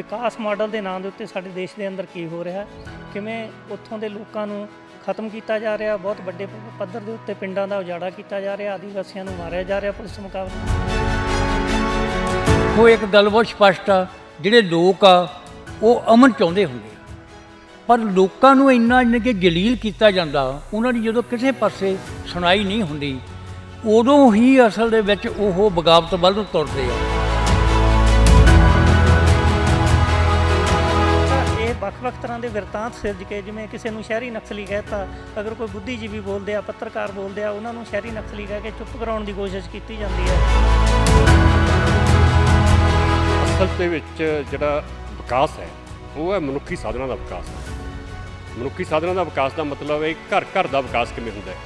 ਵਿਕਾਸ model ਦੇ ਨਾਂ ਦੇ ਉੱਤੇ ਸਾਡੇ ਦੇਸ਼ ਦੇ ਅੰਦਰ ਕੀ ਹੋ ਰਿਹਾ, ਕਿਵੇਂ ਉੱਥੋਂ ਦੇ ਲੋਕਾਂ ਨੂੰ ਖਤਮ ਕੀਤਾ ਜਾ ਰਿਹਾ, ਬਹੁਤ ਵੱਡੇ ਪੱਧਰ ਦੇ ਉੱਤੇ ਪਿੰਡਾਂ ਦਾ ਉਜਾੜਾ ਕੀਤਾ ਜਾ ਰਿਹਾ, ਆਦੀਵਾਸੀਆਂ ਨੂੰ ਮਾਰਿਆ ਜਾ ਰਿਹਾ ਪੁਲਿਸ ਮੁਕਾਬਲੇ। ਉਹ ਇੱਕ ਗੱਲ ਬਹੁਤ ਸਪਸ਼ਟ ਆ, ਜਿਹੜੇ ਲੋਕ ਆ, ਉਹ ਅਮਨ ਚਾਹੁੰਦੇ ਹੁੰਦੇ ਪਰ ਲੋਕਾਂ ਨੂੰ ਇੰਨਾ ਇੰਨਾ ਕਿ ਜਲੀਲ ਕੀਤਾ ਜਾਂਦਾ, ਉਹਨਾਂ ਦੀ ਜਦੋਂ ਕਿਸੇ ਪਾਸੇ ਸੁਣਾਈ ਨਹੀਂ ਹੁੰਦੀ, ਉਦੋਂ ਹੀ ਅਸਲ ਦੇ ਵਿੱਚ ਉਹ ਬਗਾਵਤ ਵੱਲ ਤੁਰਦੇ ਆ। ਵੱਖ-ਵੱਖ ਤਰ੍ਹਾਂ ਦੇ ਵਿਰਤਾਂਤ ਸਿਰਜ ਕੇ, ਜਿਵੇਂ ਕਿਸੇ ਨੂੰ ਸ਼ਹਿਰੀ ਨਕਸਲੀ ਕਹਿਤਾ, ਅਗਰ ਕੋਈ ਬੁੱਧੀਜੀਵੀ ਬੋਲਦੇ ਆ, ਪੱਤਰਕਾਰ ਬੋਲਦੇ ਆ, ਉਹਨਾਂ ਨੂੰ ਸ਼ਹਿਰੀ ਨਕਸਲੀ ਕਹਿ ਕੇ ਚੁੱਪ ਕਰਾਉਣ ਦੀ ਕੋਸ਼ਿਸ਼ ਕੀਤੀ ਜਾਂਦੀ ਹੈ। ਅਸਲ ਦੇ ਵਿੱਚ ਜਿਹੜਾ ਵਿਕਾਸ ਹੈ, ਉਹ ਹੈ ਮਨੁੱਖੀ ਸਾਧਨਾਂ ਦਾ ਵਿਕਾਸ। ਮਨੁੱਖੀ ਸਾਧਨਾਂ ਦਾ ਵਿਕਾਸ ਦਾ ਮਤਲਬ ਹੈ ਘਰ ਘਰ ਦਾ ਵਿਕਾਸ ਕਿਵੇਂ ਹੁੰਦਾ ਹੈ?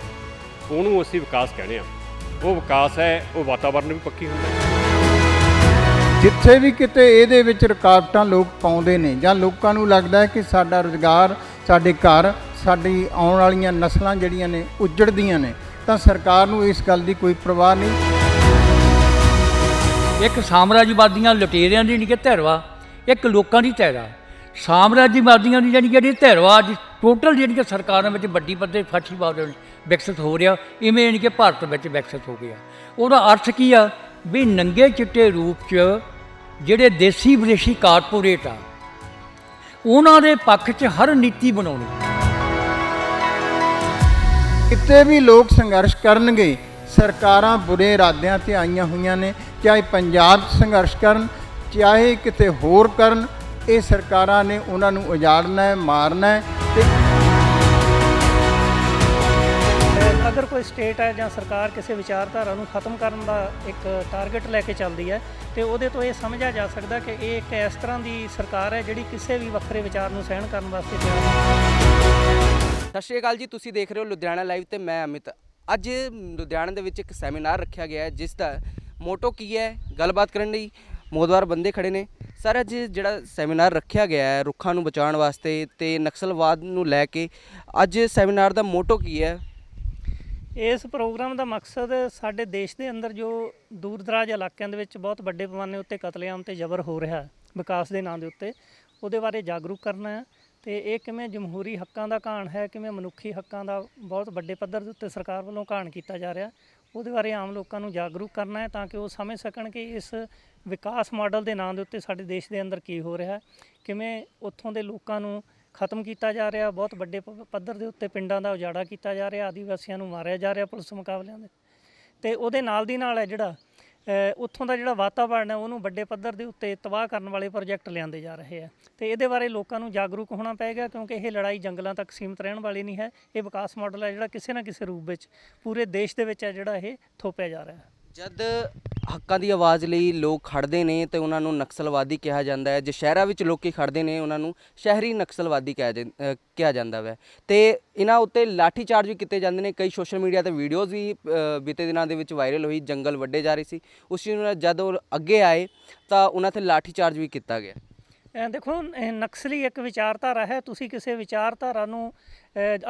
ਉਹਨੂੰ ਅਸੀਂ ਵਿਕਾਸ ਕਹਿੰਦੇ ਆ ਉਹ ਵਿਕਾਸ ਹੈ, ਉਹ ਵਾਤਾਵਰਣ ਵੀ ਪੱਕੀ ਹੁੰਦਾ ਹੈ। ਜਿੱਥੇ ਵੀ ਕਿਤੇ ਇਹਦੇ ਵਿੱਚ ਰੁਕਾਵਟਾਂ ਲੋਕ ਪਾਉਂਦੇ ਨੇ ਜਾਂ ਲੋਕਾਂ ਨੂੰ ਲੱਗਦਾ ਹੈ ਕਿ ਸਾਡਾ ਰੁਜ਼ਗਾਰ, ਸਾਡੇ ਘਰ, ਸਾਡੀ ਆਉਣ ਵਾਲੀਆਂ ਨਸਲਾਂ ਜਿਹੜੀਆਂ ਨੇ ਉੱਜੜਦੀਆਂ ਨੇ, ਤਾਂ ਸਰਕਾਰ ਨੂੰ ਇਸ ਗੱਲ ਦੀ ਕੋਈ ਪਰਵਾਹ ਨਹੀਂ। ਇੱਕ ਸਾਮਰਾਜਵਾਦੀਆਂ ਲੁਟੇਰਿਆਂ ਦੀ ਨਹੀਂ ਕਿ ਧਿਰਵਾ, ਇੱਕ ਲੋਕਾਂ ਦੀ ਧਿਰਾ ਸਾਮਰਾਜਵਾਦੀਆਂ ਦੀ ਜਾਨੀ ਜਿਹੜੀ ਧਿਰਵਾ ਅੱਜ ਟੋਟਲ ਜਿਹੜੀ ਕਿ ਸਰਕਾਰਾਂ ਵਿੱਚ ਵੱਡੀ ਪੱਧਰ ਫਾਸ਼ੀਵਾਦ ਵਿਕਸਿਤ ਹੋ ਰਿਹਾ, ਇਵੇਂ ਨਹੀਂ ਕਿ ਭਾਰਤ ਵਿੱਚ ਵਿਕਸਿਤ ਹੋ ਗਿਆ। ਉਹਦਾ ਅਰਥ ਕੀ ਆ? ਵੀ ਨੰਗੇ ਚਿੱਟੇ ਰੂਪ 'ਚ ਜਿਹੜੇ ਦੇਸੀ ਵਿਦੇਸ਼ੀ ਕਾਰਪੋਰੇਟ ਆ, ਉਹਨਾਂ ਦੇ ਪੱਖ 'ਚ ਹਰ ਨੀਤੀ ਬਣਾਉਣੀ। ਕਿਤੇ ਵੀ ਲੋਕ ਸੰਘਰਸ਼ ਕਰਨਗੇ, ਸਰਕਾਰਾਂ ਬੁਰੇ ਇਰਾਦਿਆਂ ਤੇ ਆਈਆਂ ਹੋਈਆਂ ਨੇ, ਚਾਹੇ ਪੰਜਾਬ 'ਚ ਸੰਘਰਸ਼ ਕਰਨ, ਚਾਹੇ ਕਿਤੇ ਹੋਰ ਕਰਨ, ਇਹ ਸਰਕਾਰਾਂ ਨੇ ਉਹਨਾਂ ਨੂੰ ਉਜਾੜਨਾ ਹੈ, ਮਾਰਨਾ ਹੈ ਤੇ ਅਗਰ ਕੋਈ ਸਟੇਟ ਹੈ ਜਾਂ ਸਰਕਾਰ ਕਿਸੇ ਵਿਚਾਰਧਾਰਾ ਨੂੰ ਖਤਮ ਕਰਨ ਦਾ ਇੱਕ ਟਾਰਗੇਟ ਲੈ ਕੇ ਚੱਲਦੀ ਹੈ, ਤੇ ਉਹਦੇ ਤੋਂ ਇਹ ਸਮਝਿਆ ਜਾ ਸਕਦਾ ਕਿ ਇਹ ਇੱਕ ਇਸ ਤਰ੍ਹਾਂ ਦੀ ਸਰਕਾਰ ਹੈ ਜਿਹੜੀ ਕਿਸੇ ਵੀ ਵੱਖਰੇ ਵਿਚਾਰ ਨੂੰ ਸਹਿਣ ਕਰਨ ਵਾਸਤੇ ਤਿਆਰ ਨਹੀਂ ਸਤਿ ਸ਼੍ਰੀ ਅਕਾਲ ਜੀ, ਤੁਸੀਂ ਦੇਖ ਰਹੇ ਹੋ ਲੁਧਿਆਣਾ ਲਾਈਵ ਤੇ ਮੈਂ ਅਮਿਤ। ਅੱਜ ਲੁਧਿਆਣਾ ਦੇ ਵਿੱਚ ਇੱਕ ਸੈਮੀਨਾਰ ਰੱਖਿਆ ਗਿਆ ਹੈ, ਜਿਸ ਦਾ ਮੋਟੋ ਕੀ ਹੈ, ਗੱਲਬਾਤ ਕਰਨ ਲਈ ਮੋਦਵਾਰ ਬੰਦੇ ਖੜੇ ਨੇ। ਸਰ, ਅੱਜ ਜਿਹੜਾ ਸੈਮੀਨਾਰ ਰੱਖਿਆ ਗਿਆ ਹੈ ਰੁੱਖਾਂ ਨੂੰ ਬਚਾਉਣ ਵਾਸਤੇ ਤੇ ਨਕਸਲਵਾਦ ਨੂੰ ਲੈ ਕੇ, ਅੱਜ ਸੈਮੀਨਾਰ ਦਾ ਮੋਟੋ ਕੀ ਹੈ? ਇਸ ਪ੍ਰੋਗਰਾਮ ਦਾ ਮਕਸਦ ਸਾਡੇ ਦੇਸ਼ ਦੇ ਅੰਦਰ ਜੋ ਦੂਰ ਦਰਾਜ ਇਲਾਕਿਆਂ ਦੇ ਵਿੱਚ ਬਹੁਤ ਵੱਡੇ ਪੈਮਾਨੇ ਉੱਤੇ ਕਤਲੇਆਮ ਤੇ ਜ਼ਬਰ ਹੋ ਰਿਹਾ ਹੈ, ਵਿਕਾਸ ਦੇ ਨਾਂ ਦੇ ਉੱਤੇ, ਉਹਦੇ ਬਾਰੇ ਜਾਗਰੂਕ ਕਰਨਾ ਹੈ ਤੇ ਇਹ ਕਿਵੇਂ ਜਮਹੂਰੀ ਹੱਕਾਂ ਦਾ ਘਾਣ ਹੈ, ਕਿਵੇਂ ਮਨੁੱਖੀ ਹੱਕਾਂ ਦਾ ਬਹੁਤ ਵੱਡੇ ਪੱਧਰ ਦੇ ਉੱਤੇ ਸਰਕਾਰ ਵੱਲੋਂ ਘਾਣ ਕੀਤਾ ਜਾ ਰਿਹਾ, ਉਹਦੇ ਬਾਰੇ ਆਮ ਲੋਕਾਂ ਨੂੰ ਜਾਗਰੂਕ ਕਰਨਾ ਹੈ ਤਾਂ ਕਿ ਉਹ ਸਮਝ ਸਕਣ ਕਿ ਇਸ ਵਿਕਾਸ ਮਾਡਲ ਦੇ ਨਾਂ ਦੇ ਉੱਤੇ ਸਾਡੇ ਦੇਸ਼ ਦੇ ਅੰਦਰ ਕੀ ਹੋ ਰਿਹਾ ਹੈ, ਕਿਵੇਂ ਉੱਥੋਂ ਦੇ ਲੋਕਾਂ ਨੂੰ ਖਤਮ ਕੀਤਾ ਜਾ ਰਿਹਾ ਬਹੁਤ ਵੱਡੇ ਪ- ਪੱਧਰ ਦੇ ਉੱਤੇ ਪਿੰਡਾਂ ਦਾ ਉਜਾੜਾ ਕੀਤਾ ਜਾ ਰਿਹਾ ਆਦੀਵਾਸੀਆਂ ਨੂੰ ਮਾਰਿਆ ਜਾ ਰਿਹਾ ਪੁਲਿਸ ਮੁਕਾਬਲਿਆਂ ਦੇ। ਤੇ ਉਹਦੇ ਨਾਲ ਦੀ ਨਾਲ ਹੈ ਜਿਹੜਾ ਅ, ਉੱਥੋਂ ਦਾ ਜਿਹੜਾ ਵਾਤਾਵਰਣ ਹੈ ਉਹਨੂੰ ਵੱਡੇ ਪੱਧਰ ਦੇ ਉੱਤੇ ਤਬਾਹ ਕਰਨ ਵਾਲੇ ਪ੍ਰੋਜੈਕਟ ਲਿਆਂਦੇ ਜਾ ਰਹੇ ਆ ਤੇ ਇਹਦੇ ਬਾਰੇ ਲੋਕਾਂ ਨੂੰ ਜਾਗਰੂਕ ਹੋਣਾ ਪਏਗਾ ਕਿਉਂਕਿ ਇਹ ਲੜਾਈ ਜੰਗਲਾਂ ਤੱਕ ਸੀਮਤ ਰਹਿਣ ਵਾਲੀ ਨਹੀਂ ਹੈ। ਇਹ ਵਿਕਾਸ ਮਾਡਲ ਹੈ ਜਿਹੜਾ ਕਿਸੇ ਨਾ ਕਿਸੇ ਰੂਪ ਵਿੱਚ ਪੂਰੇ ਦੇਸ਼ ਦੇ ਵਿੱਚ ਹੈ ਜਿਹੜਾ ਇਹ ਥੋਪਿਆ ਜਾ ਰਿਹਾ ਹੈ। ਜਦ ਹੱਕਾਂ ਦੀ ਆਵਾਜ਼ ਲਈ ਲੋਕ ਖੜਦੇ ਨੇ ਤੇ ਉਹਨਾਂ ਨੂੰ ਨਕਸਲਵਾਦੀ ਕਿਹਾ ਜਾਂਦਾ ਹੈ ਜੇ ਸ਼ਹਿਰਾਂ ਵਿੱਚ ਲੋਕੀ ਖੜਦੇ ਨੇ ਉਹਨਾਂ ਨੂੰ ਸ਼ਹਿਰੀ ਨਕਸਲਵਾਦੀ ਕਿਹਾ ਜਾਂ- ਅਹ ਕਿਹਾ ਜਾਂਦਾ ਵੈ। ਤੇ ਇਹਨਾਂ ਉੱਤੇ ਲਾਠੀ ਚਾਰਜ ਵੀ ਕੀਤੇ ਜਾਂਦੇ ਨੇ ਕਈ ਸੋਸ਼ਲ ਮੀਡੀਆ ਤੇ ਵੀਡੀਓਜ਼ ਵੀ ਅਹ, ਬੀਤੇ ਦਿਨਾਂ ਦੇ ਵਿੱਚ ਵਾਇਰਲ ਹੋਈ ਜੰਗਲ ਵੱਡੇ ਜਾ ਰਹੀ ਸੀ। ਉਸ ਨੂੰ ਜਦ ਉਹ ਅੱਗੇ ਆਏ ਤਾਂ ਉਹਨਾਂ ਤੇ ਲਾਠੀ ਚਾਰਜ ਵੀ ਕੀਤਾ ਗਿਆ। ਅ, ਦੇਖੋ ਇਹ ਨਕਸਲੀ ਇੱਕ ਵਿਚਾਰਧਾਰਾ ਹੈ ਤੁਸੀਂ ਕਿਸੇ ਵਿਚਾਰਧਾਰਾ ਨੂੰ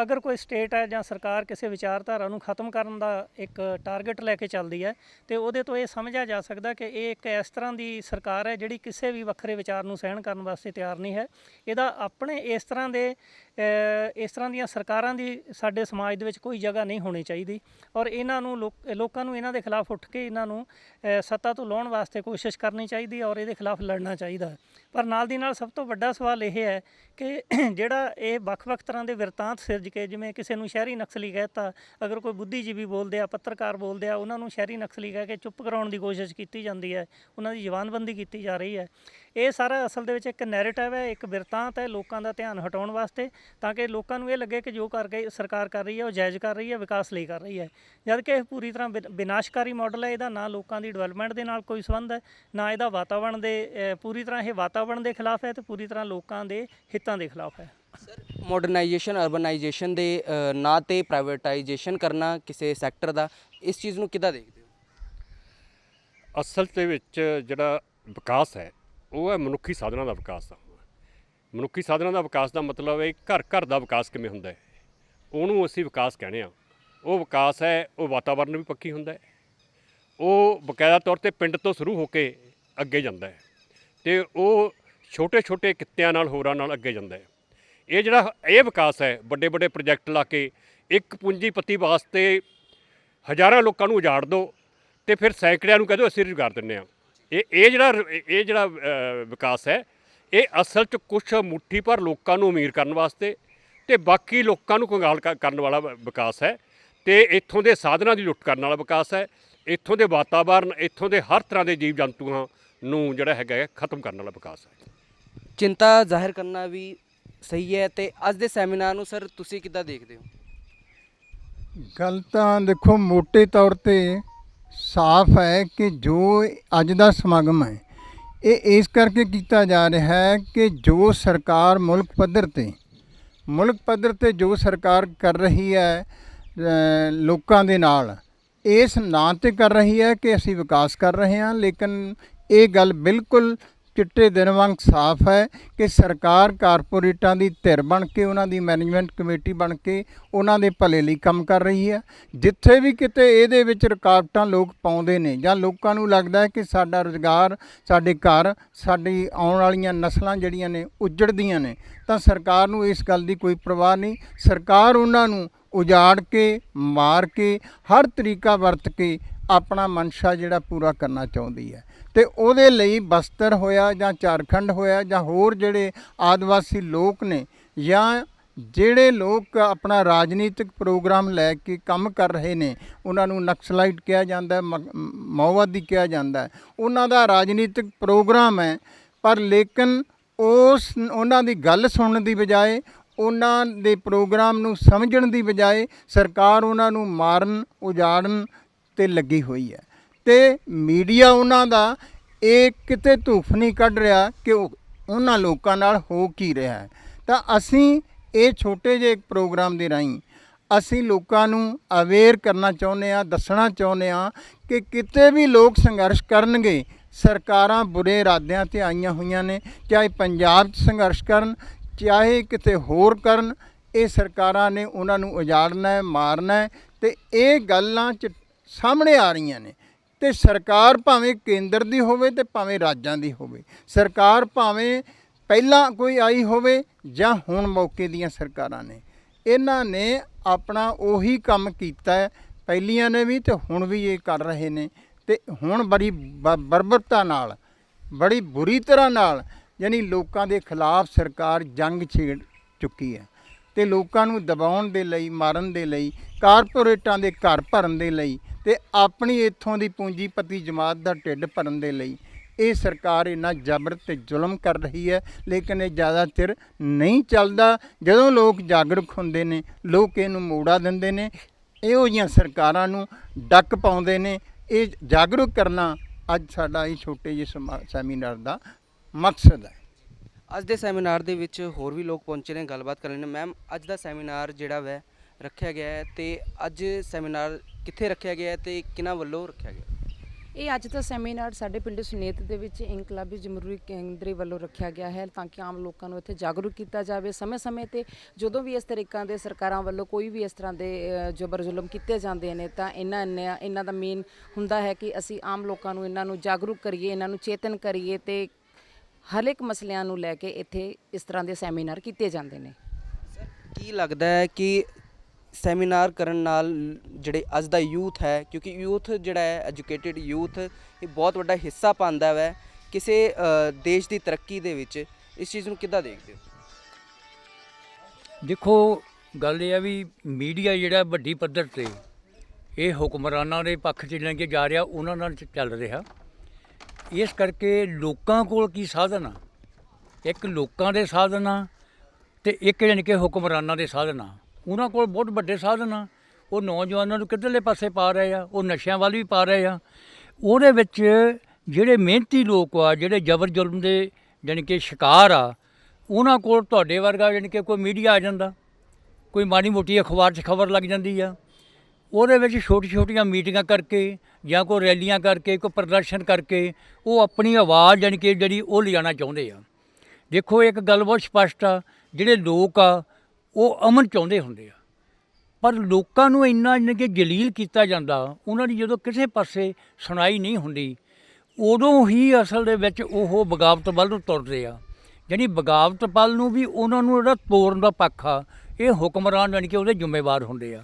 ਅਗਰ ਕੋਈ ਸਟੇਟ ਹੈ ਜਾਂ ਸਰਕਾਰ ਕਿਸੇ ਵਿਚਾਰਧਾਰਾ ਨੂੰ ਖਤਮ ਕਰਨ ਦਾ ਇੱਕ ਟਾਰਗੇਟ ਲੈ ਕੇ ਚੱਲਦੀ ਹੈ, ਤੇ ਉਹਦੇ ਤੋਂ ਇਹ ਸਮਝਿਆ ਜਾ ਸਕਦਾ ਕਿ ਇਹ ਇੱਕ ਇਸ ਤਰ੍ਹਾਂ ਦੀ ਸਰਕਾਰ ਹੈ ਜਿਹੜੀ ਕਿਸੇ ਵੀ ਵੱਖਰੇ ਵਿਚਾਰ ਨੂੰ ਸਹਿਣ ਕਰਨ ਵਾਸਤੇ ਤਿਆਰ ਨਹੀਂ ਹੈ। ਇਹਦਾ ਆਪਣੇ ਇਸ ਤਰ੍ਹਾਂ ਦੇ ਇਸ ਤਰ੍ਹਾਂ ਦੀਆਂ ਸਰਕਾਰਾਂ ਦੀ ਸਾਡੇ ਸਮਾਜ ਦੇ ਵਿੱਚ ਕੋਈ ਜਗ੍ਹਾ ਨਹੀਂ ਹੋਣੀ ਚਾਹੀਦੀ ਔਰ ਇਹਨਾਂ ਨੂੰ ਲੋਕ- ਲੋਕਾਂ ਨੂੰ ਇਹਨਾਂ ਦੇ ਖਿਲਾਫ ਉੱਠ ਕੇ ਇਹਨਾਂ ਨੂੰ ਸੱਤਾ ਤੋਂ ਲਾਉਣ ਵਾਸਤੇ ਕੋਸ਼ਿਸ਼ ਕਰਨੀ ਚਾਹੀਦੀ ਔਰ ਇਹਦੇ ਖਿਲਾਫ ਲੜਨਾ ਚਾਹੀਦਾ ਪਰ ਨਾਲ ਦੀ ਨਾਲ ਸਭ ਤੋਂ ਵੱਡਾ ਸਵਾਲ ਇਹ ਹੈ ਕਿ ਜਿਹੜਾ ਇਹ ਵੱਖ-ਵੱਖ ਤਰ੍ਹਾਂ ਦੇ ਵਿਰਤਾਂ ਵਿਰਤਾਂਤ ਸਿਰਜ ਕੇ ਜਿਵੇਂ ਕਿਸੇ ਨੂੰ ਸ਼ਹਿਰੀ ਨਕਸਲੀ ਕਹਿਤਾ, ਅਗਰ ਕੋਈ ਬੁੱਧੀਜੀਵੀ ਬੋਲਦੇ ਆ, ਪੱਤਰਕਾਰ ਬੋਲਦੇ ਆ, ਉਹਨਾਂ ਨੂੰ ਸ਼ਹਿਰੀ ਨਕਸਲੀ ਕਹਿ ਕੇ ਚੁੱਪ ਕਰਾਉਣ ਦੀ ਕੋਸ਼ਿਸ਼ ਕੀਤੀ ਜਾਂਦੀ ਹੈ, ਉਹਨਾਂ ਦੀ ਜ਼ਬਾਨਬੰਦੀ ਕੀਤੀ ਜਾ ਰਹੀ ਹੈ। ਇਹ ਸਾਰਾ ਅਸਲ ਦੇ ਵਿੱਚ ਇੱਕ ਨੈਰੇਟਿਵ ਹੈ, ਇੱਕ ਬਿਰਤਾਂਤ ਹੈ ਲੋਕਾਂ ਦਾ ਧਿਆਨ ਹਟਾਉਣ ਵਾਸਤੇ, ਤਾਂ ਕਿ ਲੋਕਾਂ ਨੂੰ ਇਹ ਲੱਗੇ ਕਿ ਜੋ ਕਰਕੇ ਸਰਕਾਰ ਕਰ ਰਹੀ ਹੈ, ਉਹ ਜਾਇਜ਼ ਕਰ ਰਹੀ ਹੈ, ਵਿਕਾਸ ਲਈ ਕਰ ਰਹੀ ਹੈ। ਜਦ ਕਿ ਇਹ ਪੂਰੀ ਤਰ੍ਹਾਂ ਵਿ- ਵਿਨਾਸ਼ਕਾਰੀ ਮਾਡਲ ਹੈ, ਇਹਦਾ ਨਾ ਲੋਕਾਂ ਦੀ ਡਿਵੈਲਪਮੈਂਟ ਦੇ ਨਾਲ ਕੋਈ ਸੰਬੰਧ ਹੈ, ਨਾ ਇਹਦਾ ਵਾਤਾਵਰਣ ਦੇ ਪੂਰੀ ਤਰ੍ਹਾਂ ਇਹ ਵਾਤਾਵਰਣ ਦੇ ਖਿਲਾਫ ਹੈ ਤੇ ਪੂਰੀ ਤਰ੍ਹਾਂ ਲੋਕਾਂ ਦੇ ਹਿੱਤਾਂ ਦੇ ਖਿਲਾਫ ਹੈ। ਸਰ ਮਾਡਰਨਾਈਜੇਸ਼ਨ ਅਰਬਨਾਈਜੇਸ਼ਨ ਦੇ ਅ, ਨਾਂ ਤੇ ਪ੍ਰਾਈਵੇਟਾਈਜੇਸ਼ਨ ਕਰਨਾ ਕਿਸੇ ਸੈਕਟਰ ਦਾ ਇਸ ਚੀਜ਼ ਨੂੰ ਕਿੱਦਾਂ ਦੇਖਦੇ ਹੋ? ਅਸਲ ਦੇ ਵਿੱਚ ਜਿਹੜਾ ਵਿਕਾਸ ਹੈ ਉਹ ਹੈ ਮਨੁੱਖੀ ਸਾਧਨਾਂ ਦਾ ਵਿਕਾਸ ਦਾ। ਮਨੁੱਖੀ ਸਾਧਨਾਂ ਦਾ ਵਿਕਾਸ ਦਾ ਮਤਲਬ ਹੈ ਘਰ ਘਰ ਦਾ ਵਿਕਾਸ ਕਿਵੇਂ ਹੁੰਦਾ ਹੈ? ਉਹਨੂੰ ਅਸੀਂ ਵਿਕਾਸ ਕਹਿੰਦੇ ਆ ਉਹ ਵਿਕਾਸ ਹੈ ਉਹ ਵਾਤਾਵਰਨ ਵੀ ਪੱਕੀ ਹੁੰਦਾ ਹੈ। ਉਹ ਬਕਾਇਦਾ ਤੌਰ ਤੇ ਪਿੰਡ ਤੋਂ ਸ਼ੁਰੂ ਹੋ ਕੇ ਅੱਗੇ ਜਾਂਦਾ ਹੈ। ਤੇ ਉਹ ਛੋਟੇ-ਛੋਟੇ ਕਿੱਤਿਆਂ ਨਾਲ ਹੋਰਾਂ ਨਾਲ ਅੱਗੇ ਜਾਂਦਾ ਹੈ। ਇਹ ਜਿਹੜਾ ਇਹ ਵਿਕਾਸ ਹੈ ਵੱਡੇ ਵੱਡੇ ਪ੍ਰੋਜੈਕਟ ਲਾ ਕੇ ਇੱਕ ਪੂੰਜੀਪਤੀ ਵਾਸਤੇ ਹਜ਼ਾਰਾਂ ਲੋਕਾਂ ਨੂੰ ਉਜਾੜ ਦਿਓ ਤੇ ਫਿਰ ਸੈਂਕੜਿਆਂ ਨੂੰ ਕਹਦੋ ਅਸੀਂ ਰੁਜ਼ਗਾਰ ਦਿੰਨੇ ਆ ਇਹ ਇਹ ਜਿਹੜਾ ਇਹ ਜਿਹੜਾ ਵਿਕਾਸ ਹੈ ਇਹ ਅਸਲ 'ਚ ਕੁਝ ਮੁੱਠੀ ਭਰ ਲੋਕਾਂ ਨੂੰ ਅਮੀਰ ਕਰਨ ਵਾਸਤੇ ਤੇ ਬਾਕੀ ਲੋਕਾਂ ਨੂੰ ਕੰਗਾਲ ਕ- ਕਰਨ ਵਾਲਾ ਵਿਕਾਸ ਹੈ ਤੇ ਇੱਥੋਂ ਦੇ ਸਾਧਨਾਂ ਦੀ ਲੁੱਟ ਕਰਨ ਵਾਲਾ ਵਿਕਾਸ ਹੈ ਇੱਥੋਂ ਦੇ ਵਾਤਾਵਰਨ ਇੱਥੋਂ ਦੇ ਹਰ ਤਰ੍ਹਾਂ ਦੇ ਜੀਵ ਜੰਤੂਆਂ ਨੂੰ ਜਿਹੜਾ ਹੈਗਾ ਹੈ, ਖਤਮ ਕਰਨ ਵਾਲਾ ਵਿਕਾਸ ਹੈ। ਚਿੰਤਾ ਜ਼ਾਹਿਰ ਕਰਨਾ ਵੀ ਸਹੀ ਹੈ ਤੇ ਅੱਜ ਦੇ ਸੈਮੀਨਾਰ ਨੂੰ ਸਰ ਤੁਸੀਂ ਕਿੱਦਾਂ ਦੇਖਦੇ ਹੋ? ਗੱਲ ਤਾਂ ਦੇਖੋ ਮੋٹے ਤੌਰ ਤੇ ਸਾਫ਼ ਹੈ ਕਿ ਜੋ ਅੱਜ ਦਾ ਸਮਾਗਮ ਹੈ, ਇਹ ਇਸ ਕਰਕੇ ਕੀਤਾ ਜਾ ਰਿਹਾ ਹੈ ਕਿ ਜੋ ਸਰਕਾਰ ਮੁਲਕ ਪੱਧਰ ਤੇ, ਮੁਲਕ ਪੱਧਰ ਤੇ ਜੋ ਸਰਕਾਰ ਕਰ ਰਹੀ ਹੈ ਲੋਕਾਂ ਦੇ ਨਾਲ, ਇਸ ਨਾਂ ਤੇ ਕਰ ਰਹੀ ਹੈ ਕਿ ਅਸੀਂ ਵਿਕਾਸ ਕਰ ਰਹੇ ਹਾਂ, ਲੇਕਿਨ ਇਹ ਗੱਲ ਬਿਲਕੁਲ ਚਿੱਟੇ ਦਿਨ ਵਾਂਗ ਸਾਫ਼ ਹੈ ਕਿ ਸਰਕਾਰ ਕਾਰਪੋਰੇਟਾਂ ਦੀ ਧਿਰ ਬਣ ਕੇ, ਉਹਨਾਂ ਦੀ ਮੈਨੇਜਮੈਂਟ ਕਮੇਟੀ ਬਣ ਕੇ ਉਹਨਾਂ ਦੇ ਭਲੇ ਲਈ ਕੰਮ ਕਰ ਰਹੀ ਹੈ। ਜਿੱਥੇ ਵੀ ਕਿਤੇ ਇਹਦੇ ਵਿੱਚ ਰੁਕਾਵਟਾਂ ਲੋਕ ਪਾਉਂਦੇ ਨੇ ਜਾਂ ਲੋਕਾਂ ਨੂੰ ਲੱਗਦਾ ਹੈ ਕਿ ਸਾਡਾ ਰੁਜ਼ਗਾਰ, ਸਾਡੇ ਘਰ, ਸਾਡੀ ਆਉਣ ਵਾਲੀਆਂ ਨਸਲਾਂ ਜਿਹੜੀਆਂ ਨੇ ਉੱਜੜਦੀਆਂ ਨੇ, ਤਾਂ ਸਰਕਾਰ ਨੂੰ ਇਸ ਗੱਲ ਦੀ ਕੋਈ ਪਰਵਾਹ ਨਹੀਂ। ਸਰਕਾਰ ਉਹਨਾਂ ਨੂੰ ਉਜਾੜ ਕੇ, ਮਾਰ ਕੇ, ਹਰ ਤਰੀਕਾ ਵਰਤ ਕੇ ਆਪਣਾ ਮਨਸ਼ਾ ਜਿਹੜਾ ਪੂਰਾ ਕਰਨਾ ਚਾਹੁੰਦੀ ਹੈ। ਤੇ ਉਹਦੇ ਲਈ ਬਸਤਰ ਹੋਇਆ ਜਾਂ ਝਾਰਖੰਡ ਹੋਇਆ ਜਾਂ ਹੋਰ ਜਿਹੜੇ ਆਦਿਵਾਸੀ ਲੋਕ ਨੇ ਜਾਂ ਜਿਹੜੇ ਲੋਕ ਆਪਣਾ ਰਾਜਨੀਤਿਕ ਪ੍ਰੋਗਰਾਮ ਲੈ ਕੇ ਕੰਮ ਕਰ ਰਹੇ ਨੇ, ਉਹਨਾਂ ਨੂੰ ਨਕਸਲਾਈਟ ਕਿਹਾ ਜਾਂਦਾ ਹੈ ਮ- ਮਾਓਵਾਦੀ ਕਿਹਾ ਜਾਂਦਾ। ਹੈ ਉਹਨਾਂ ਦਾ ਰਾਜਨੀਤਿਕ ਪ੍ਰੋਗਰਾਮ ਹੈ, ਪਰ ਲੇਕਿਨ ਉਸ, ਉਹਨਾਂ ਦੀ ਗੱਲ ਸੁਣਨ ਦੀ ਬਜਾਏ, ਉਹਨਾਂ ਦੇ ਪ੍ਰੋਗਰਾਮ ਨੂੰ ਸਮਝਣ ਦੀ ਬਜਾਏ ਸਰਕਾਰ ਉਹਨਾਂ ਨੂੰ ਮਾਰਨ, ਉਜਾੜਨ ਤੇ ਲੱਗੀ ਹੋਈ ਹੈ। ਤੇ ਮੀਡੀਆ ਉਹਨਾਂ ਦਾ ਇਹ ਕਿਤੇ ਧੂਫ ਨਹੀਂ ਕੱਢ ਰਿਹਾ ਕਿ ਉਹ ਉਹਨਾਂ ਲੋਕਾਂ ਨਾਲ ਹੋ ਕੀ ਰਿਹਾ ਹੈ। ਤਾਂ ਅਸੀਂ ਇਹ ਛੋਟੇ ਜਿਹੇ ਪ੍ਰੋਗਰਾਮ ਦੇ ਰਾਹੀਂ ਅਸੀਂ ਲੋਕਾਂ ਨੂੰ ਅਵੇਅਰ ਕਰਨਾ ਚਾਹੁੰਦੇ ਆ ਦੱਸਣਾ ਚਾਹੁੰਦੇ ਆ ਕਿ ਕਿਤੇ ਵੀ ਲੋਕ ਸੰਘਰਸ਼ ਕਰਨਗੇ, ਸਰਕਾਰਾਂ ਬੁਰੇ ਇਰਾਦਿਆਂ ਤੇ ਆਈਆਂ ਹੋਈਆਂ ਨੇ, ਚਾਹੇ ਪੰਜਾਬ 'ਚ ਸੰਘਰਸ਼ ਕਰਨ, ਚਾਹੇ ਕਿਤੇ ਹੋਰ ਕਰਨ, ਇਹ ਸਰਕਾਰਾਂ ਨੇ ਉਹਨਾਂ ਨੂੰ ਉਜਾੜਨਾ ਹੈ, ਮਾਰਨਾ ਹੈ ਤੇ ਇਹ ਗੱਲਾਂ 'ਚ ਸਾਹਮਣੇ ਆ ਰਹੀਆਂ ਨੇ। ਤੇ ਸਰਕਾਰ ਭਾਵੇਂ ਕੇਂਦਰ ਦੀ ਹੋਵੇ ਤੇ ਭਾਵੇਂ ਰਾਜਾਂ ਦੀ ਹੋਵੇ। ਸਰਕਾਰ ਭਾਵੇਂ ਪਹਿਲਾਂ ਕੋਈ ਆਈ ਹੋਵੇ ਜਾਂ ਹੁਣ ਮੌਕੇ ਦੀਆਂ ਸਰਕਾਰਾਂ ਨੇ। ਇਹਨਾਂ ਨੇ ਆਪਣਾ ਉਹੀ ਕੰਮ ਕੀਤਾ ਹੈ। ਪਹਿਲੀਆਂ ਨੇ ਵੀ ਤੇ ਹੁਣ ਵੀ ਇਹ ਕਰ ਰਹੇ ਨੇ। ਤੇ ਹੁਣ ਬੜੀ ਬ- ਬਰਬਰਤਾ ਨਾਲ, ਬੜੀ ਬੁਰੀ ਤਰ੍ਹਾਂ ਨਾਲ ਯਾਨੀ ਲੋਕਾਂ ਦੇ ਖਿਲਾਫ ਸਰਕਾਰ ਜੰਗ ਛੇੜ ਚੁੱਕੀ ਹੈ। ਤੇ ਲੋਕਾਂ ਨੂੰ ਦਬਾਉਣ ਦੇ ਲਈ, ਮਾਰਨ ਦੇ ਲਈ, ਕਾਰਪੋਰੇਟਾਂ ਦੇ ਘਰ ਭਰਨ ਦੇ ਲਈ ਤੇ ਆਪਣੀ ਇੱਥੋਂ ਦੀ ਪੂੰਜੀਪਤੀ ਜਮਾਤ ਦਾ ਢਿੱਡ ਭਰਨ ਦੇ ਲਈ ਇਹ ਸਰਕਾਰ ਇੰਨਾ ਜ਼ਬਰ ਤੇ ਜ਼ੁਲਮ ਕਰ ਰਹੀ ਹੈ, ਲੇਕਿਨ ਇਹ ਜ਼ਿਆਦਾ ਚਿਰ ਨਹੀਂ ਚੱਲਦਾ। ਜਦੋਂ ਲੋਕ ਜਾਗਰੂਕ ਹੁੰਦੇ ਨੇ, ਲੋਕ ਇਹਨੂੰ ਮੋੜਾ ਦਿੰਦੇ ਨੇ, ਇਹੋ ਜਿਹੀਆਂ ਸਰਕਾਰਾਂ ਨੂੰ ਡੱਕ ਪਾਉਂਦੇ ਨੇ। ਇਹ ਜਾਗਰੂਕ ਕਰਨਾ ਅੱਜ ਸਾਡਾ ਇਹ ਛੋਟੇ ਜਿਹੇ ਸਮਾ- ਸੈਮੀਨਾਰ ਦਾ ਮਕਸਦ ਹੈ। ਅੱਜ ਦੇ ਸੈਮੀਨਾਰ ਦੇ ਵਿੱਚ ਹੋਰ ਵੀ ਲੋਕ ਪਹੁੰਚੇ ਨੇ, ਗੱਲਬਾਤ ਕਰਨ ਨੇ ਮੈਮ, ਅੱਜ ਦਾ ਸੈਮੀਨਾਰ ਜਿਹੜਾ ਵੈ, ਰੱਖਿਆ ਗਿਆ ਹੈ ਤੇ ਅੱਜ ਸੈਮੀਨਾਰ ਕਿੱਥੇ ਰੱਖਿਆ ਗਿਆ ਹੈ ਤੇ ਕਿਹਨਾਂ ਵੱਲੋਂ ਰੱਖਿਆ ਗਿਆ? ਇਹ ਅੱਜ ਦਾ ਸੈਮੀਨਾਰ ਸਾਡੇ ਪਿੰਡ ਸੁਨੇਤ ਦੇ ਵਿੱਚ ਇਨਕਲਾਬੀ ਜਮਹੂਰੀ ਕੇਂਦਰੀ ਵੱਲੋਂ ਰੱਖਿਆ ਗਿਆ ਹੈ ਤਾਂ ਕਿ ਆਮ ਲੋਕਾਂ ਨੂੰ ਇੱਥੇ ਜਾਗਰੂਕ ਕੀਤਾ ਜਾਵੇ। ਸਮੇਂ-ਸਮੇਂ ਤੇ ਜਦੋਂ ਵੀ ਇਸ ਤਰੀਕਾਂ ਦੇ ਸਰਕਾਰਾਂ ਵੱਲੋਂ ਕੋਈ ਵੀ ਇਸ ਤਰ੍ਹਾਂ ਦੇ ਜਬਰ ਜ਼ੁਲਮ ਕੀਤੇ ਜਾਂਦੇ ਨੇ ਤਾਂ ਇਹਨਾਂ ਇਹਨਾਂ ਇਹਨਾਂ ਦਾ ਮੇਨ ਹੁੰਦਾ ਹੈ ਕਿ ਅਸੀਂ ਆਮ ਲੋਕਾਂ ਨੂੰ ਇਹਨਾਂ ਨੂੰ ਜਾਗਰੂਕ ਕਰੀਏ ਇਹਨਾਂ ਨੂੰ ਚੇਤਨ ਕਰੀਏ ਤੇ ਹਰ ਇੱਕ ਮਸਲਿਆਂ ਨੂੰ ਲੈ ਕੇ ਇੱਥੇ ਇਸ ਤਰ੍ਹਾਂ ਦੇ ਸੈਮੀਨਾਰ ਕੀਤੇ ਜਾਂਦੇ ਨੇ। ਕੀ ਲੱਗਦਾ ਹੈ ਕਿ ਸੈਮੀਨਾਰ ਕਰਨ ਨਾਲ ਜਿਹੜੇ ਅੱਜ ਦਾ ਯੂਥ ਹੈ, ਕਿਉਂਕਿ ਯੂਥ ਜਿਹੜਾ ਹੈ ਐਜੂਕੇਟਿਡ ਯੂਥ, ਇਹ ਬਹੁਤ ਵੱਡਾ ਹਿੱਸਾ ਪਾਉਂਦਾ ਵੈ ਕਿਸੇ ਦੇਸ਼ ਦੀ ਤਰੱਕੀ ਦੇ ਵਿੱਚ। ਇਸ ਚੀਜ਼ ਨੂੰ ਕਿੱਦਾਂ ਦੇਖਦੇ ਹੋ? ਦੇਖੋ, ਗੱਲ ਇਹ ਆ ਵੀ ਮੀਡੀਆ ਜਿਹੜਾ ਵੱਡੀ ਪੱਧਰ ਤੇ ਇਹ ਹੁਕਮਰਾਨਾਂ ਦੇ ਪੱਖ 'ਚ ਲੈ ਕੇ ਜਾ ਰਿਹਾ, ਉਹਨਾਂ ਨਾਲ ਚੱਲ ਰਿਹਾ। ਇਸ ਕਰਕੇ ਲੋਕਾਂ ਕੋਲ ਕੀ ਸਾਧਨ ਆ? ਇੱਕ ਲੋਕਾਂ ਦੇ ਸਾਧਨ ਆ ਤੇ ਇੱਕ ਜਾਣੀ ਕਿ ਹੁਕਮਰਾਨਾਂ ਦੇ ਸਾਧਨ ਆ। ਉਹਨਾਂ ਕੋਲ ਬਹੁਤ ਵੱਡੇ ਸਾਧਨ ਆ। ਉਹ ਨੌਜਵਾਨਾਂ ਨੂੰ ਕਿੱਧਰਲੇ ਪਾਸੇ ਪਾ ਰਹੇ ਆ, ਉਹ ਨਸ਼ਿਆਂ ਵੱਲ ਵੀ ਪਾ ਰਹੇ ਆ। ਉਹਦੇ ਵਿੱਚ ਜਿਹੜੇ ਮਿਹਨਤੀ ਲੋਕ ਆ, ਜਿਹੜੇ ਜ਼ਬਰ ਜ਼ੁਲਮ ਦੇ ਜਾਣੀ ਕਿ ਸ਼ਿਕਾਰ ਆ, ਉਹਨਾਂ ਕੋਲ ਤੁਹਾਡੇ ਵਰਗਾ ਜਾਣੀ ਕਿ ਕੋਈ ਮੀਡੀਆ ਆ ਜਾਂਦਾ। ਕੋਈ ਮਾੜੀ ਮੋਟੀ ਅਖਬਾਰ 'ਚ ਖਬਰ ਲੱਗ ਜਾਂਦੀ ਆ। ਉਹਦੇ ਵਿੱਚ ਛੋਟੀ ਛੋਟੀਆਂ ਮੀਟਿੰਗਾਂ ਕਰਕੇ ਜਾਂ ਕੋਈ ਰੈਲੀਆਂ ਕਰਕੇ, ਕੋਈ ਪ੍ਰਦਰਸ਼ਨ ਕਰਕੇ ਉਹ ਆਪਣੀ ਆਵਾਜ਼ ਜਾਣੀ ਕਿ ਜਿਹੜੀ ਉਹ ਲਿਜਾਣਾ ਚਾਹੁੰਦੇ ਆ। ਦੇਖੋ, ਇੱਕ ਗੱਲ ਬਹੁਤ ਸਪਸ਼ਟ ਆ, ਜਿਹੜੇ ਲੋਕ ਆ ਉਹ ਅਮਨ ਚਾਹੁੰਦੇ ਹੁੰਦੇ ਆ। ਪਰ ਲੋਕਾਂ ਨੂੰ ਇੰਨਾ ਜਾਣੀ ਕਿ ਜਲੀਲ ਕੀਤਾ ਜਾਂਦਾ, ਉਹਨਾਂ ਦੀ ਜਦੋਂ ਕਿਸੇ ਪਾਸੇ ਸੁਣਾਈ ਨਹੀਂ ਹੁੰਦੀ, ਉਦੋਂ ਹੀ ਅਸਲ ਦੇ ਵਿੱਚ ਉਹ ਬਗਾਵਤ ਵੱਲ ਨੂੰ ਤੁਰਦੇ ਆ। ਜਾਣੀ ਬਗਾਵਤ ਪਲ ਨੂੰ ਵੀ ਉਹਨਾਂ ਨੂੰ ਜਿਹੜਾ ਤੋੜਨ ਦਾ ਪੱਖ ਆ, ਇਹ ਹੁਕਮਰਾਨ ਜਾਣੀ ਕਿ ਉਹਦੇ ਜ਼ਿੰਮੇਵਾਰ ਹੁੰਦੇ ਆ।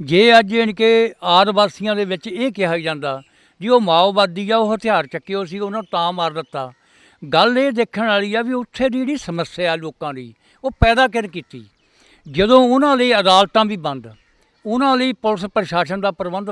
ਜੇ ਅੱਜ ਜਾਣੀ ਕਿ ਆਦਿਵਾਸੀਆਂ ਦੇ ਵਿੱਚ ਇਹ ਕਿਹਾ ਜਾਂਦਾ, ਜੀ ਉਹ ਮਾਓਵਾਦੀ ਆ, ਉਹ ਹਥਿਆਰ ਚੱਕਿਓ ਸੀ, ਉਹਨਾਂ ਨੂੰ ਤਾਂ ਮਾਰ ਦਿੱਤਾ। ਗੱਲ ਇਹ ਦੇਖਣ ਵਾਲੀ ਆ ਵੀ ਉੱਥੇ ਦੀ ਜਿਹੜੀ ਸਮੱਸਿਆ ਲੋਕਾਂ ਦੀ, ਉਹ ਪੈਦਾ ਕਿਹਨ ਕੀਤੀ? ਜਦੋਂ ਉਹਨਾਂ ਲਈ ਅਦਾਲਤਾਂ ਵੀ ਬੰਦ, ਉਹਨਾਂ ਲਈ ਪੁਲਿਸ ਪ੍ਰਸ਼ਾਸਨ ਦਾ ਪ੍ਰਬੰਧ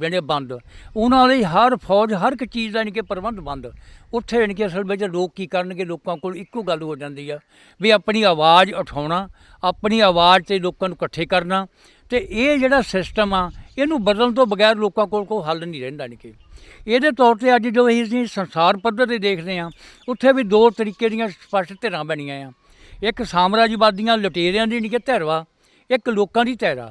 ਜਿਹੜੇ ਬੰਦ, ਉਹਨਾਂ ਲਈ ਹਰ ਫੌਜ, ਹਰ ਇੱਕ ਚੀਜ਼ ਦਾ ਯਾਨੀ ਕਿ ਪ੍ਰਬੰਧ ਬੰਦ। ਉੱਥੇ ਯਾਨੀ ਕਿ ਅਸਲ ਵਿੱਚ ਲੋਕ ਕੀ ਕਰਨਗੇ? ਲੋਕਾਂ ਕੋਲ ਇੱਕੋ ਗੱਲ ਹੋ ਜਾਂਦੀ ਆ ਵੀ ਆਪਣੀ ਆਵਾਜ਼ ਉਠਾਉਣਾ, ਆਪਣੀ ਆਵਾਜ਼ ਤੇ ਲੋਕਾਂ ਨੂੰ ਇਕੱਠੇ ਕਰਨਾ ਤੇ ਇਹ ਜਿਹੜਾ ਸਿਸਟਮ ਆ, ਇਹਨੂੰ ਬਦਲਣ ਤੋਂ ਬਗੈਰ ਲੋਕਾਂ ਕੋਲ ਕੋਈ ਹੱਲ ਨਹੀਂ ਰਹਿੰਦਾ ਯਾਨੀ ਕਿ। ਇਹਦੇ ਤੌਰ ਤੇ ਅੱਜ ਜੋ ਅਸੀਂ ਸੰਸਾਰ ਪੱਧਰ ਤੇ ਦੇਖਦੇ ਹਾਂ, ਉੱਥੇ ਵੀ ਦੋ ਤਰੀਕੇ ਦੀਆਂ ਸਪਸ਼ਟ ਧਿਰਾਂ ਬਣੀਆਂ ਆ। ਇੱਕ ਸਾਮਰਾਜਵਾਦੀਆਂ ਲੁਟੇਰਿਆਂ ਦੀ ਯਾਨੀ ਕਿ ਧਿਰਵਾ ਇੱਕ ਲੋਕਾਂ ਦੀ ਧਿਰ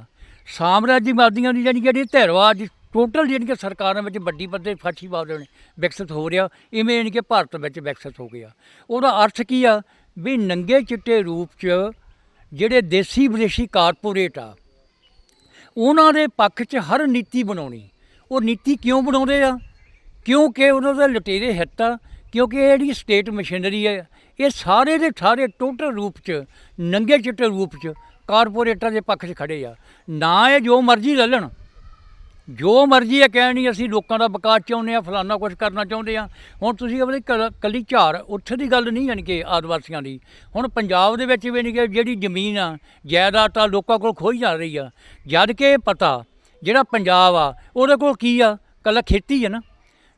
ਸਾਮਰਾਜਵਾਦੀਆਂ ਦੀ ਯਾਨੀ ਕਿ ਜਿਹੜੀ ਧਿਰ ਅੱਜ ਟੋਟਲ ਯਾਨੀ ਕਿ ਸਰਕਾਰਾਂ ਵਿੱਚ ਵੱਡੀ ਪੱਧਰ ਤੇ ਫਾਸ਼ੀਵਾਦ ਨੇ ਵਿਕਸਿਤ ਹੋ ਰਿਹਾ, ਇਵੇਂ ਯਾਨੀ ਕਿ ਭਾਰਤ ਵਿੱਚ ਵਿਕਸਿਤ ਹੋ ਗਿਆ। ਉਹਦਾ ਅਰਥ ਕੀ ਆ? ਵੀ ਨੰਗੇ ਚਿੱਟੇ ਰੂਪ 'ਚ ਜਿਹੜੇ ਦੇਸੀ ਵਿਦੇਸ਼ੀ ਕਾਰਪੋਰੇਟ ਆ, ਉਹਨਾਂ ਦੇ ਪੱਖ 'ਚ ਹਰ ਨੀਤੀ ਬਣਾਉਣੀ। ਉਹ ਨੀਤੀ ਕਿਉਂ ਬਣਾਉਂਦੇ ਆ? ਕਿਉਂਕਿ ਉਹਨਾਂ ਦਾ ਲੁਟੇਰੇ ਹਿੱਤ ਆ ਕਿਉਂਕਿ ਇਹ ਜਿਹੜੀ ਸਟੇਟ ਮਸ਼ੀਨਰੀ ਹੈ, ਇਹ ਸਾਰੇ ਦੇ ਸਾਰੇ ਟੋਟਲ ਰੂਪ 'ਚ, ਨੰਗੇ ਚਿੱਟੇ ਰੂਪ 'ਚ ਕਾਰਪੋਰੇਟਾਂ ਦੇ ਪੱਖ 'ਚ ਖੜੇ ਆ। ਨਾ ਇਹ ਜੋ ਮਰਜ਼ੀ ਲੈ ਲੈਣ। ਜੋ ਮਰਜ਼ੀ ਹੈ ਕਹਿਣੀ ਅਸੀਂ ਲੋਕਾਂ ਦਾ ਵਿਕਾਸ ਚਾਹੁੰਦੇ ਆ, ਫਲਾਨਾ ਕੁਝ ਕਰਨਾ ਚਾਹੁੰਦੇ ਆ। ਹੁਣ ਤੁਸੀਂ ਆਪਣੇ ਕੱਲ- ਕੱਲੀ ਝਾੜ, ਉੱਥੇ ਦੀ ਗੱਲ ਨਹੀਂ ਯਾਨੀ ਕਿ ਆਦਿਵਾਸੀਆਂ ਦੀ। ਹੁਣ ਪੰਜਾਬ ਦੇ ਵਿੱਚ ਵੀ ਨਹੀਂ ਕਿ ਜਿਹੜੀ ਜ਼ਮੀਨ ਆ, ਜਾਇਦਾਦ ਆ ਲੋਕਾਂ ਕੋਲ ਖੋਈ ਜਾ ਰਹੀ ਆ। ਜਦ ਕਿ ਇਹ ਪਤਾ ਜਿਹੜਾ ਪੰਜਾਬ ਆ, ਉਹਦੇ ਕੋਲ ਕੀ ਆ? ਕੱਲਾ ਖੇਤੀ ਹੈ ਨਾ।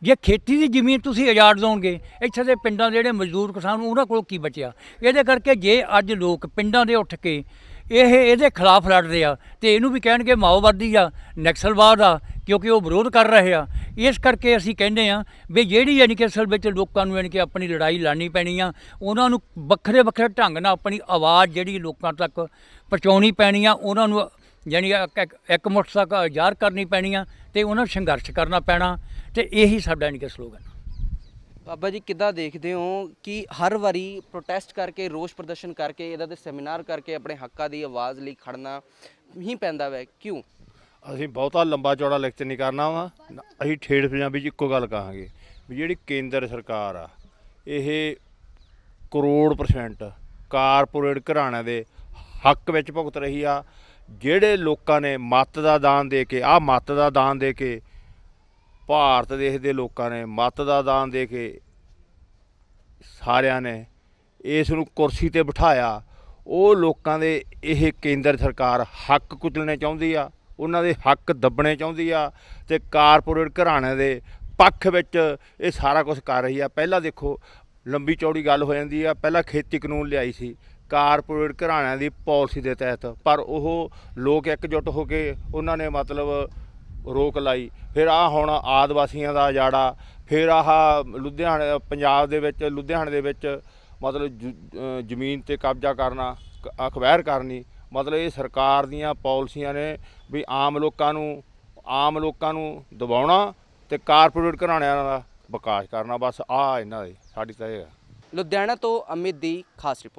ਜੇ ਖੇਤੀ ਦੀ ਜ਼ਮੀਨ ਤੁਸੀਂ ਉਜਾੜ ਦੋਗੇ, ਇੱਥੇ ਦੇ ਪਿੰਡਾਂ ਦੇ ਜਿਹੜੇ ਮਜ਼ਦੂਰ ਕਿਸਾਨ, ਉਹਨਾਂ ਕੋਲ ਕੀ ਬਚਿਆ? ਇਹਦੇ ਕਰਕੇ ਜੇ ਅੱਜ ਲੋਕ ਪਿੰਡਾਂ ਦੇ ਉੱਠ ਕੇ ਇਹ, ਇਹਦੇ ਖਿਲਾਫ ਲੜਦੇ ਆ, ਤੇ ਇਹਨੂੰ ਵੀ ਕਹਿਣਗੇ ਮਾਓਵਾਦੀ ਆ, ਨਕਸਲਵਾਦ ਆ, ਕਿਉਂਕਿ ਉਹ ਵਿਰੋਧ ਕਰ ਰਹੇ ਆ। ਇਸ ਕਰਕੇ ਅਸੀਂ ਕਹਿੰਦੇ ਆ ਵੀ ਜਿਹੜੀ ਯਾਨੀ ਕਿ ਅਸਲ ਵਿੱਚ ਲੋਕਾਂ ਨੂੰ ਯਾਨੀ ਕਿ ਆਪਣੀ ਲੜਾਈ ਲੜਨੀ ਪੈਣੀ ਆ, ਉਹਨਾਂ ਨੂੰ ਵੱਖਰੇ ਵੱਖਰੇ ਢੰਗ ਨਾਲ ਆਪਣੀ ਆਵਾਜ਼ ਜਿਹੜੀ ਲੋਕਾਂ ਤੱਕ ਪਹੁੰਚਾਉਣੀ ਪੈਣੀ ਆ, ਉਹਨਾਂ ਨੂੰ ਯਾਨੀ ਇੱਕ- ਮੁੱਠ ਤੱਕ ਜ਼ਾਹਰ ਕਰਨੀ ਪੈਣੀ ਆ ਤੇ ਉਹਨਾਂ ਨੂੰ ਸੰਘਰਸ਼ ਕਰਨਾ ਪੈਣਾ ਤੇ ਇਹੀ ਸਾਡਾ ਯਾਨੀ ਕਿ ਸਲੋਗਨ ਬਾਬਾ ਜੀ ਕਿੱਦਾਂ ਦੇਖਦੇ ਹੋ ਕਿ ਹਰ ਵਾਰੀ ਪ੍ਰੋਟੈਸਟ ਕਰਕੇ ਰੋਸ ਪ੍ਰਦਰਸ਼ਨ ਕਰਕੇ ਇਹਦਾ ਦੇ ਸੈਮੀਨਾਰ ਕਰਕੇ ਆਪਣੇ ਹੱਕਾਂ ਦੀ ਆਵਾਜ਼ ਲਈ ਖੜਨਾ ਹੀ ਪੈਂਦਾ ਵੈ? ਕਿਉਂ? ਅਸੀਂ ਬਹੁਤਾ ਲੰਬਾ ਚੌੜਾ ਲੈਕਚਰ ਨਹੀਂ ਕਰਨਾ ਵਾ। ਅਸੀਂ ਠੇਠ ਪੰਜਾਬੀ 'ਚ ਇੱਕੋ ਗੱਲ ਕਹਾਂਗੇ ਵੀ ਜਿਹੜੀ ਕੇਂਦਰ ਸਰਕਾਰ ਆ ਇਹ ਕਰੋੜ ਪਰਸੈਂਟ ਕਾਰਪੋਰੇਟ ਘਰਾਣਿਆਂ ਦੇ ਹੱਕ ਵਿੱਚ ਭੁਗਤ ਰਹੀ ਆ ਜਿਹੜੇ ਲੋਕਾਂ ਨੇ ਮੱਤ ਦਾ ਦਾਨ ਦੇ ਕੇ ਆ ਮੱਤ ਦਾ ਦਾਨ ਦੇ ਕੇ, ਭਾਰਤ ਦੇਸ਼ ਦੇ ਲੋਕਾਂ ਨੇ ਮੱਤ ਦਾ ਦਾਨ ਦੇ ਕੇ ਸਾਰਿਆਂ ਨੇ ਇਸ ਨੂੰ ਕੁਰਸੀ ਤੇ ਬਿਠਾਇਆ। ਉਹ ਲੋਕਾਂ ਦੇ ਇਹ ਕੇਂਦਰ ਸਰਕਾਰ ਹੱਕ ਕੁਚਲਣੇ ਚਾਹੁੰਦੀ ਆ, ਉਹਨਾਂ ਦੇ ਹੱਕ ਦੱਬਣੇ ਚਾਹੁੰਦੀ ਆ ਤੇ ਕਾਰਪੋਰੇਟ ਘਰਾਣਿਆਂ ਦੇ ਪੱਖ ਵਿੱਚ ਇਹ ਸਾਰਾ ਕੁਝ ਕਰ ਰਹੀ ਆ। ਪਹਿਲਾਂ ਦੇਖੋ, ਲੰਬੀ ਚੌੜੀ ਗੱਲ ਹੋ ਜਾਂਦੀ ਆ। ਪਹਿਲਾਂ ਖੇਤੀ ਕਾਨੂੰਨ ਲਿਆਈ ਸੀ। ਕਾਰਪੋਰੇਟ ਘਰਾਣਿਆਂ ਦੀ ਪਾਲਿਸੀ ਦੇ ਤਹਿਤ। ਪਰ ਉਹ ਲੋਕ ਇਕਜੁੱਟ ਹੋ ਕੇ ਉਹਨਾਂ ਨੇ ਮਤਲਬ ਰੋਕ ਲਾਈ। ਫਿਰ ਆ ਹੁਣ ਆਦਿਵਾਸੀਆਂ ਦਾ ਜਾੜਾ, ਫਿਰ ਆਹ ਲੁਧਿਆਣੇ, ਪੰਜਾਬ ਦੇ ਵਿੱਚ, ਲੁਧਿਆਣੇ ਦੇ ਵਿੱਚ ਮਤਲਬ ਜ- ਜ਼ਮੀਨ ਤੇ ਕਬਜ਼ਾ ਕਰਨਾ, ਕ- ਅਖਬਾਰ ਕਰਨੀ, ਮਤਲਬ ਇਹ ਸਰਕਾਰ ਦੀਆਂ ਪਾਲਿਸੀਆਂ ਨੇ ਵੀ ਆਮ ਲੋਕਾਂ ਨੂੰ, ਆਮ ਲੋਕਾਂ ਨੂੰ ਦਬਾਉਣਾ ਤੇ ਕਾਰਪੋਰੇਟ ਘਰਾਣਿਆਂ ਦਾ ਵਿਕਾਸ ਕਰਨਾ। ਬਸ ਆ ਇਹਨਾਂ ਦੇ, ਸਾਡੀ ਤਾਂ ਇਹ ਹੈ ਲੁਧਿਆਣਾ ਤੋਂ ਅਮਿਤ ਦੀ ਖਾਸ ਰਿਪੋਰਟ।